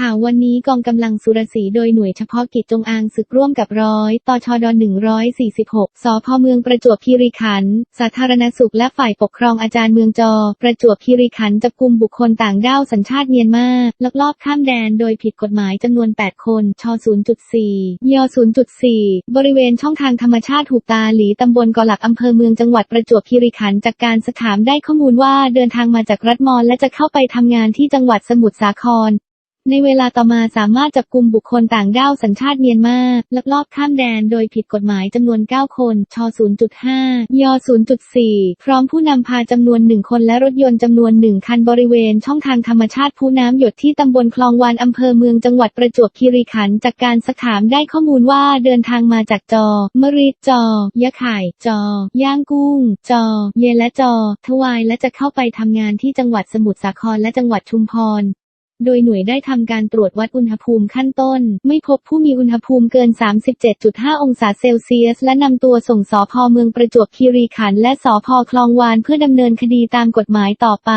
ข่าววันนี้กองกำลังสุรศรีโดยหน่วยเฉพาะกิจจงอางศึกร่วมกับร้อยตชด146 สพเมืองประจวบคีรีขันธ์ สาธารณสุขและฝ่ายปกครองอาจารย์เมืองจอ ประจวบคีรีขันธ์จับกลุ่มบุคคลต่างด้าวสัญชาติเมียนมาลักลอบข้ามแดนโดยผิดกฎหมายจำนวน 8 คนช0.4ย0.4 บริเวณช่องทางธรรมชาติหูตาหลีตำบลกอหลักอำเภอเมืองจังหวัดประจวบคีรีขันธ์จากการสถามได้ข้อมูลว่าเดินทางมาจากรัฐมอญและจะเข้าไปทำงานที่จังหวัดสมุทรสาคร ในเวลาต่อมาสามารถจับกลุ่มบุคคลต่างด้าวสัญชาติเมียนมาลักลอบข้ามแดนโดยผิดกฎหมายจำนวน 9 คน ช 0.5 ย 0.4 พร้อมผู้นำพาจำนวน 1 คนและรถยนต์จำนวน 1 คันบริเวณช่องทางธรรมชาติผู้น้ำหยดที่ตำบลคลองวานอำเภอเมืองจังหวัดประจวบคีรีขันธ์จากการสักถามได้ข้อมูลว่าเดินทางมาจากจอ มรีดจอ ยะไข่ จอย่างกุ้ง จอ เยและจอ ทวายและจะเข้าไปทำงานที่จังหวัดสมุทรสาครและจังหวัดชุมพร โดยหน่วยได้ทำการตรวจวัดอุณหภูมิขั้นต้น ไม่พบผู้มีอุณหภูมิเกิน 37.5 องศาเซลเซียส และนำตัวส่งสอพอเมืองประจวบคีรีขันธ์และสอพอคลองวานเพื่อดำเนินคดีตามกฎหมายต่อไป